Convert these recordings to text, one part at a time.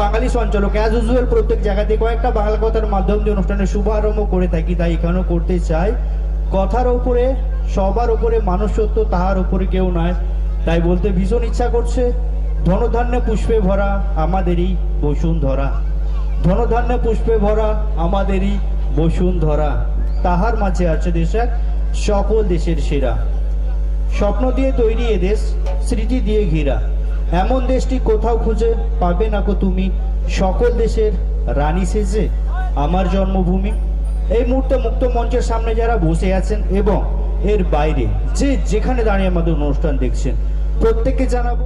বাঙালি সঞ্চালক as usual প্রত্যেক জায়গাতে কয়েকটা বাংলা কথার মাধ্যম দিয়ে অনুষ্ঠানের শুভারম্ভ করে থাকি, তাই এখানেও করতে চাই। কথার উপরে, সবার উপরে মানুষ সত্য তাহার উপরে কেউ নয়। তাই বলতে ভীষণ ইচ্ছা করছে, ধনধান্যে পুষ্পে ভরা আমাদেরই বসুন্ধরা। ধনধান্যে পুষ্পে ভরা আমাদেরই বসুন্ধরা। তাহার মাঝে আছে দেশের সকল দেশের সেরা। স্বপ্ন দিয়ে তৈরি এদেশ স্মৃতি দিয়ে ঘেরা। এমন দেশটি কোথাও খুঁজে পাবে না কো তুমি। সকল দেশের রানী সেজে আমার জন্মভূমি। এই মুহূর্তে মুক্ত মঞ্চের সামনে যারা বসে আছেন এবং এর বাইরে যে যেখানে দাঁড়িয়ে আমাদের অনুষ্ঠান দেখছেন, প্রত্যেককে জানাব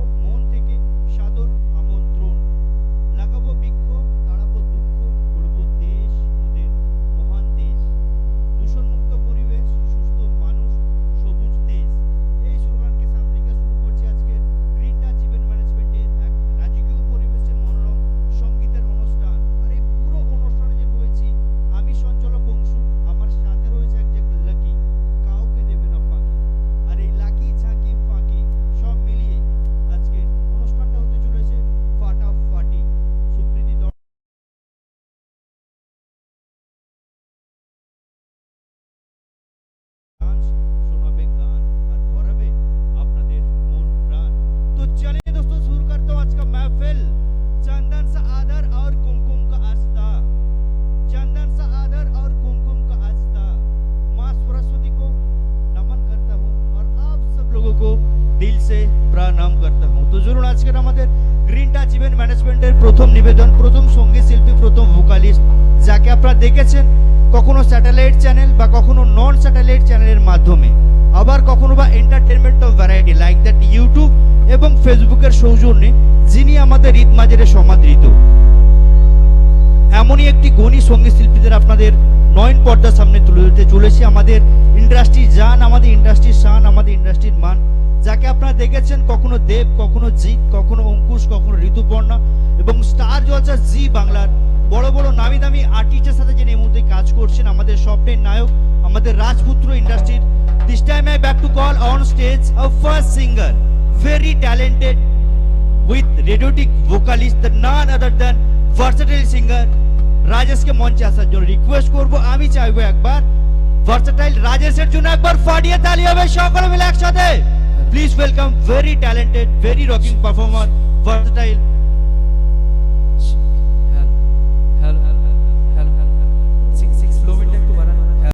নিবেদন প্রথম সংগীত শিল্পী প্রথম ভোকালিস্ট যাকে আপনারা দেখেছেন, কখনো স্যাটেলাইট চ্যানেল বা কখনো নন স্যাটেলাইট চ্যানেলের মাধ্যমে। আবার কখনো বা entertainment of variety like that YouTube এবং ফেসবুকের সৌজন্যে, যিনি আমাদের ঈদ মাঝেরে সমাদৃত। এমনই একটি গণী সংগীত শিল্পীদের আপনাদের নয়ন পর্দার সামনে তুলে ধরতে চলেছি। আমাদের ইন্ডাস্ট্রির জান, আমাদের ইন্ডাস্ট্রির শান, আমাদের ইন্ডাস্ট্রির মান। যাকে আপনারা দেখেছেন, কখনো দেব, কখনো জিৎ, কখনো অঙ্কুশ, কখনো ঋতুপর্ণা এবং স্টার জলসা জি বাংলার বড় বড়, নামি দামি আর্টিস্টের সাথে যিনি এই মুহূর্তে কাজ করছেন, আমাদের সফটওয়্যার নায়ক, আমাদের রাজপুত্র ইন্ডাস্ট্রির this time I back to call on stage a first singer very talented with rhetoric vocalist the none other than versatile singer রাজেশকে মঞ্চে আসার জন্য রিকোয়েস্ট করব আমি চাইব একবার ভার্সেটাইল রাজেশের জন্য একবার ফাটিয়ে তালি হবে সকলে মিলে একসাথে please welcome very talented very rocking performer versatile